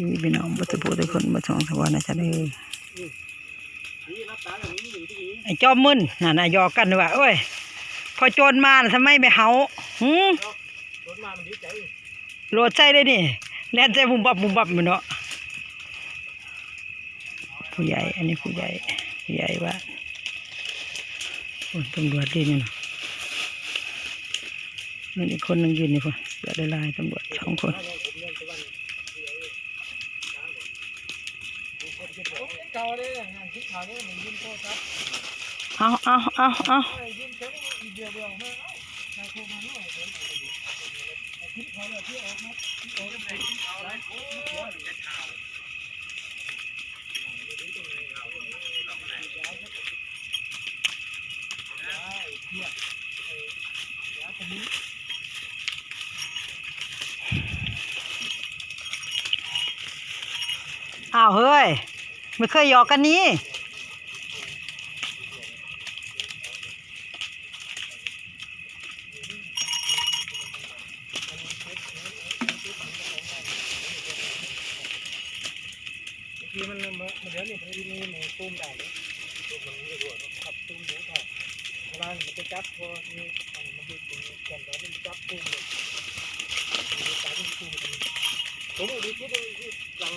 ดีพี่น้องบัตรพูทุกคนมาช่องสวรรค์นะจ๊ะเลยไอ้จอมมึนน่ะนายอกันว่าเอ้ยพอโจรมาทำไมไม่เฮาหืมโหลดใจเลยนี่แล่นใจบุมบับบุมบับมันเนาะผู้ใหญ่ อันนี้ผู้ใหญ่ผู้ใหญ่ว่าโอ้ยตำรวจดีนี่เนาะมันอีกคนนึงยืนนี่พ่อเสือลายตำรวจสองคน เก่าเลยงคิดขาวเนี่ยมันยิ้มโตครับเอาเอาเอาเอายิ้มเอีเดียวเดียวไม่เอานายโทรมาเนาะคิดขาวเนี่ยที่ออกมาที่ออกมาเอาอะไรอ้าวเฮ้ย ไม่เคยหยอกกันนี้ทีมันมาเดี๋ยวนี้มันมีหมูตุ้มได้เลยมันมีหัวขับตุ้มหมูค่ะร้ามันจะจับพอมีมันมันดูตรงก่อนแล้วมันจับตุ้มเลยมันจับตุ้มผมดูที่ดูที่สั่ง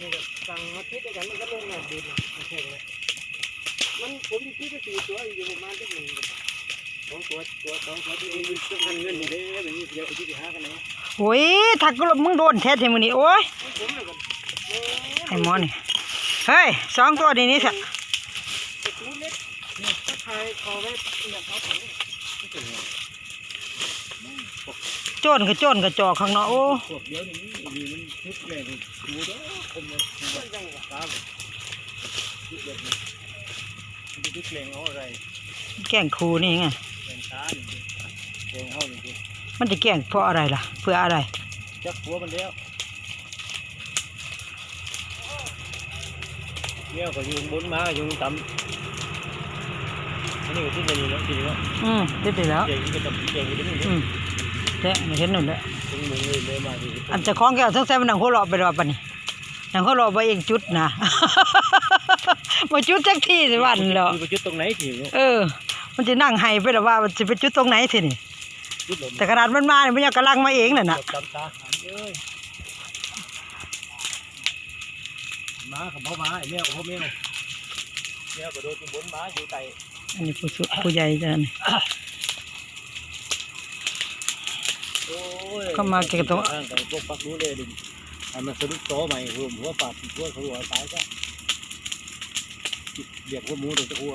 นี่แบบสั่งมาคิดด้วยกันมันก็ลงงานดีนนะไม่ใช่เลยมันผมคิดไปสี่ตัวอยู่ประมาณสักหนึ่งสองตัวตัวสองตัวที่มันสำคัญเงินอยู่เลยแบบนี้เดี๋ยวที่ห้ากันนะโอ้ยถ้ากูมึงโดนแท้ทีมือนี้โอ้ยไอ้มอนี่เฮ้ยสองตัวนี้นี่สักโจนกับโจนกับจอกข้างนอกโอ้ นี่มีมันชุดแรงดูเด้อคมเลยมันยังตามชุดแบบนี้มันชุดแรงเอาอะไรแกล้งครูนี่ไงแรงช้านี่งแรงเขาหนี่งมันจะแกล้งเพราะอะไรล่ะ เพื่ออะไรจักหัวมันแล้วเนี่ยก็ยู่บนมาอยู่ต่ำอันนี้ก็ที่เป็นอย่างนี้ทีนี้วอืมได้ไปแล้วเจ๋งก็จะเจ๋งอยู่ที่นี่อืม แท้ไม่เห็นหนึ่งเลยถึงมึงเลยเลยมาดีอันเจะคล้าของแก้วทั้งแซ่บนังหัวเราะไปรอปะนี่นังหัวเราะไปเองจุดนะมาจุดจักที่สิวันเหรอมีจุดตรงไหนทีนี้เออ มันจะนั่งให้ไปหรือว่ามันจะไปจุดตรงไหนทีนี่จุดลมแต่ขนาดมันมาเนี่ยมันยังกำลังมาเองน่ะนะจำตาเอ้ยม้ากับพ่อม้าไอ้แมวกับพ่อแมวแมวก็โดนบนม้าอยู่ไตอันนี้ผู้สุผู้ใหญ่จ้ะนี่ โอ้ย เข้ามาเก็บตัวข้างกันพวกปักรู้เลยดิให้มันสะดุดโตใหม่หัวหัวปากหัวเขาหัวตายซะเรียกว่าหมูตัวหัว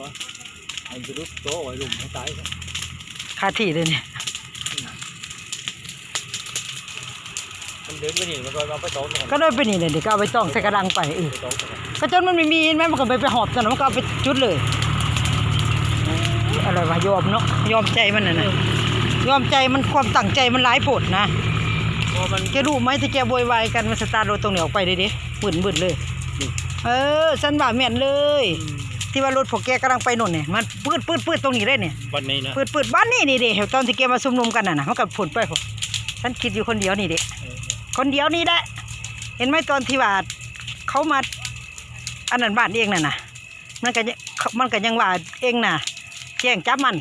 ให้มันสะดุดโตไว้ลุมให้ตายซะคาที่เลยเนี่ยมันเดินไปนี่มันก็เราไปโตกันก็ได้ไปนี่เลยเดี๋ยวก็เอาไปต้องใส่กระดังไปเออไปโตกันก็จนมันไม่มีเห็นไหมมันก็ไปไปหอบกันมันก็เอาไปจุดเลยอะไรวะยอมเนาะยอมใจมันน่ะนะ ยอมใจมันความตั้งใจมันหลายผดนะพอมันแกรู้ไหมที่แกโวยวายกันมันสตาร์ทรถตรงเหนียวไปเลยดิบึนบึนเลย เออฉันว่าแม่นเลย ที่ว่ารถพวกแกกำลังไปโน่นเนี่ยมันปืดปืดปืดตรงนี้เลยเนี่ยวันนี้นะปืดปืดบ้านนี่นี่ดิตอนที่แกมาซุ่มนุมกันน่ะนะมันก็ผลไปผมฉันคิดอยู่คนเดียวนี่เด็คนเดียวนี่แหละเห็นไหมตอนที่ว่าเขามาอันนั้นบ้านเองน่ะนะมันก็ยังมันก็ยังว่าเองน่ะแจ้งจับมัน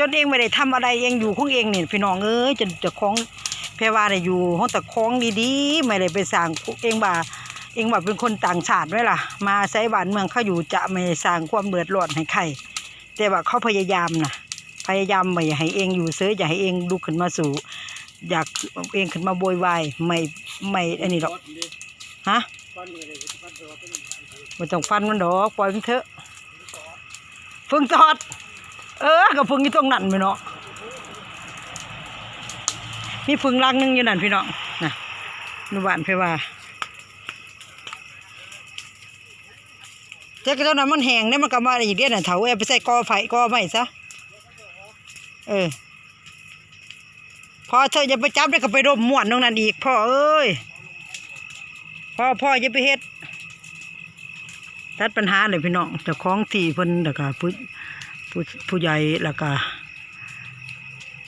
จนเองไม่ได้ทำอะไรเองอยู่ของเองเนี่ยพี่น้องเอ้ยจนจะของแพรว่าได้อยู่ห้องแต่คองดีๆไม่ได้ไปสร้างเองว่าเองว่าเป็นคนต่างชาติไว้ล่ะ มาใช้บ้านเมืองเขาอยู่จะไม่สร้างความเดือดร้อนให้ใครแต่ว่าเขาพยายามนะพยายามไม่ให้เองอยู่เสืออย่าให้เองลุกขึ้นมาสู่ อยากเองขึ้นมาโวยวายไม่ไม่อันนี้หรอกฮะไม่ต้องฟันมันดอกปล่อยมันเถอะฟึงตอด เออกับฟึงอยู่ตรงนั้นไปเนาะมีฟึงลังนึงอยู่นั่นพี่น้องนะนุบานเพว่าเจ๊ก็ตอนนั้นมันแห้งเนี่ยมันก็มาอีกเดือนน่ะเถาเอาไปใส่กอไผ่กอไม้ซะเออพอเธออย่าไปจับได้ก็ไปรมม่วนตรงนั้นอีกพ่อเอ้ยพ่อพ่ออย่าไปเฮ็ดตัดปัญหาเลยพี่น้องเจ้าของที่เพิ่นแล้วก็ ผู้ผู้ใหญ่แล้วก็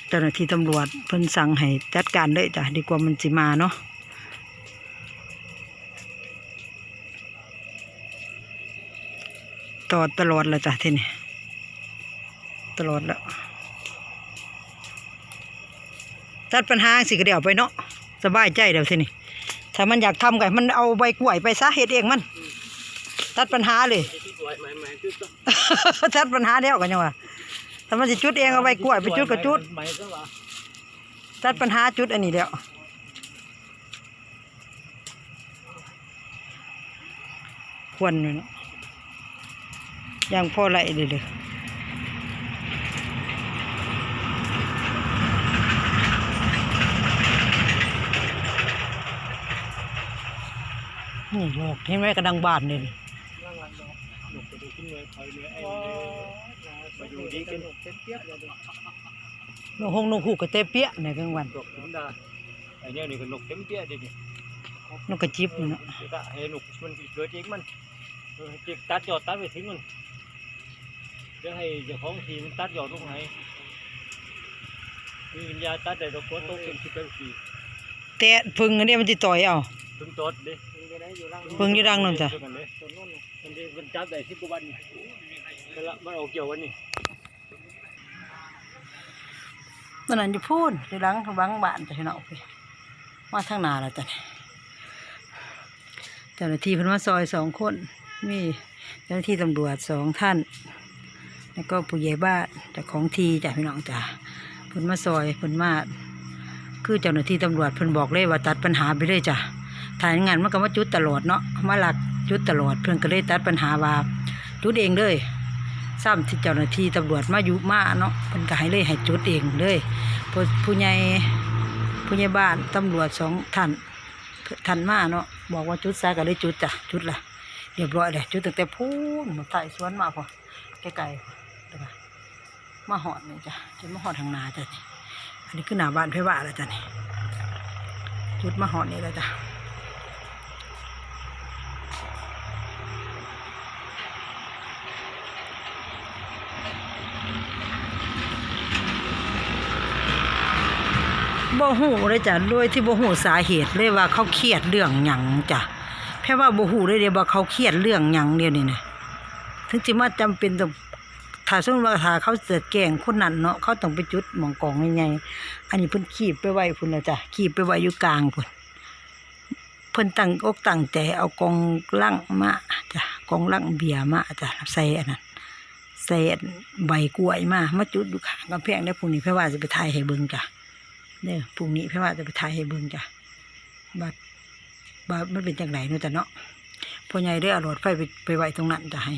เจ้าหน้าที่ตำรวจเพิ่นสั่งให้จัดการเลยจ้ะดีกว่ามันจิมาเนาะตอดตลอดเลยจ้ะที่นี่ตลอดแล้วจัดปัญหาสิก็เดี๋ยวไปเนาะสบายใจเดี๋ยวที่นี่ถ้ามันอยากทำไงมันเอาใบกล้วยไปซะเหตุเองมัน ตัดปัญหาเลย วยใหม่ๆคือต้องตัดปัญหาเดียวกันยังวะถ้ามันสิจุดเองเอาใบกล้วยไปจุดก็จุดใหม่ซะว่าตัดปัญหาจุดอันนี้เดียวควรอยู่เนาะอย่างพ่อไรเลยเลยนี่โลกเห็นไหมกระดังบานเลย หนุกไปดูขึ้นเลยคอยเลยไอ้มาดูดีกันเป็นเปียกเลยนกหงนกหูกระเตเปียในกลางวันนกถึงได้ไอ้เนี่ยนี่ก็นกเต็มเปียกดินกกระจิบเนาะก็ให้นกมันเกิดเองมันจิกตัดยอดตัดไปถึงมันจะให้เจ้าของทีมันตัดยอดลงไหนมีวิญญาตัดได้ดอกบัวโตเป็นที่เป็นสีแต่พึ่งอันนี้มันติต่อยเอาถึงตดดิ เพิ่งอยู่ดังนั่นจ้ะมันดิมันดิมันจับได้สิบกว่าวันนี่ก็ละมันออกเกี่ยววันนี้นั่นนั่นอยู่พูนอยู่หลังบังบ้านแต่เนาะไปมาทางหนาแล้วจ้ะนี่เจ้าหน้าที่เพิ่นมาซอยสองคนมีเจ้าหน้าที่ตำรวจสองท่าน แล้วก็ผู้ใหญ่บ้านเจากของทีจ้ะพี่น้องจ้ะเพิ่นมาซอยเพิ่นมาคือเจ้าหน้าที่ตำรวจเพิ่นบอกเลยว่าตัดปัญหาไปเลยจ้ะ ถ่ายงานมันก็มาจุดตลอดเนาะมาหลักจุดตลอดเพิ่อนก็เลยตัดปัญหาว่าจุดเองเลยซ้ำที่เจ้าหน้าที่ตำรวจมาอยู่มาเนาะเพิ่นก็ให้เลยให้จุดเองเลยผู้ใหญ่ผู้ใหญ่บ้านตำรวจสองท่านท่านมาเนาะบอกว่าจุดซะก็เลยจุดจ้ะจุดละเรียบร้อยเลยจุดตั้งแต่พูนใต้สวนมาพอไกลๆแล้วมาหอดนี่จ้ะจนมาหอดทางนาจ้ะอันนี้คือหน้าบ้านเพว่าแล้วจ้ะนี่จุดมาหอดนี่แล้วจ้ะ บ่หูเลยจ้ะโดยที่บ่หูสาเหตุเลยว่าเขาเครียดเรื่องหยังจ้ะแค่ว่าบ่หูเลยเดียวว่าเขาเครียดเรื่องหยังเดียวนี่นะถึงจิมาจำเป็นต้องถ้าสมมติว่าถ้าเขาเสือแกล้งคนนั้นเนาะเขาต้องไปจุดหมองกองยังไงอันนี้เพิ่นขีบไปไว้พุ่นละจ้ะขีบไปไว้อยู่กลางพุ่นเพิ่นตั้งอกตั้งใจเอากองลังมาจ้ะกองลังเบียมาจ้ะใส่อันนั้นใส่ใบกล้วยมามาจุดอยู่ข้างกำแพงได้พรุ่งนี้เพื่อว่าจะไปถ่ายให้เบิ่งจ้ะ เด้อพรุ่งนี้พื่ว่าจะไปถ่ายให้เบิ่งจ้ะบัดบัดมันเป็นจังไหนเนาะจ้ะเนาะพ่อใหญ่ได้เอาหลอดไฟไปไปไว้ตรงนั้นจะให้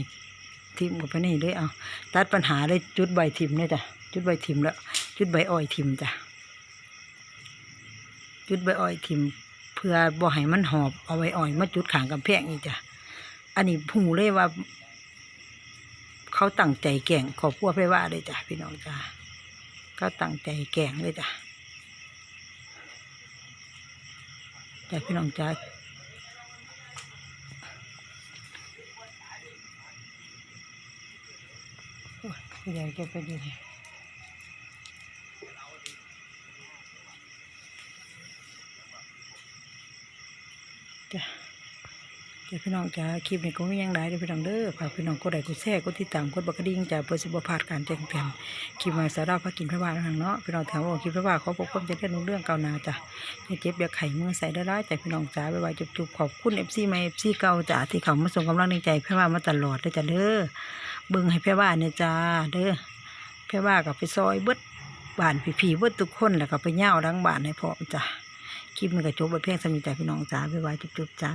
ทิมกับไปนี่เลยเอาตัดปัญหาได้จุดใบทิมเลยจ้ะจุดใบทิมแล้ว จุดใบอ้อยทิมจ้ะจุดใบอ้อยทิมเพื่อบ่ให้มันหอบเอาไว้อ้อยมาจุดขางกำแพงนี่จ้ะอันนี้ผูเลยว่า เขาตั้งใจแก่งขอพัวไปว่าเลยจ้ะพี่น้องจ้ะเขาตั้งใจแก่งเลยจ้ะ จากพี่น้องจ้ะผู้ใหญ่แกไปดูจ้ะ ดี๋ยวพี่น้องจ้าคลิปนี้ก็ไม่ยังได้เดี๋ยวพี่น้องเด้อฝากพี่น้องกดไลค์กดแชร์กดติดตามกดบักกระดิ่งจ้าเพื่อสิบพลาดการแจ้งเตือนคลิปมาสาระพักกินพระบาททางเนาะพี่น้องแถามว่าคลิปพระบาทเขาปกป้องจะได้รู้เรื่องเก่านาจ้ะอย่าเจ็บอย่าไข่เมื่อใส่ได้ร้ายแต่พี่น้องจ้าไปไว้จุบๆขอบคุณเอฟซีมาเอฟซีเก่าจ้าที่เขามาส่งกำลังใจพระบาทมาตลอดเลยจ้ะเด้อเบิ่งให้พระบาทเนี่ยจ้าเด้อแค่ว่ากับไปซอยเบิดบ้านผีๆเบิดทุกคนแล้วก็ไปเย่าวดังบ้านให้พร้อมจ้ะคลิปมันก็จบไปเพียงสมิใจพี่น้องจ้าไปไว้จุบๆจ้า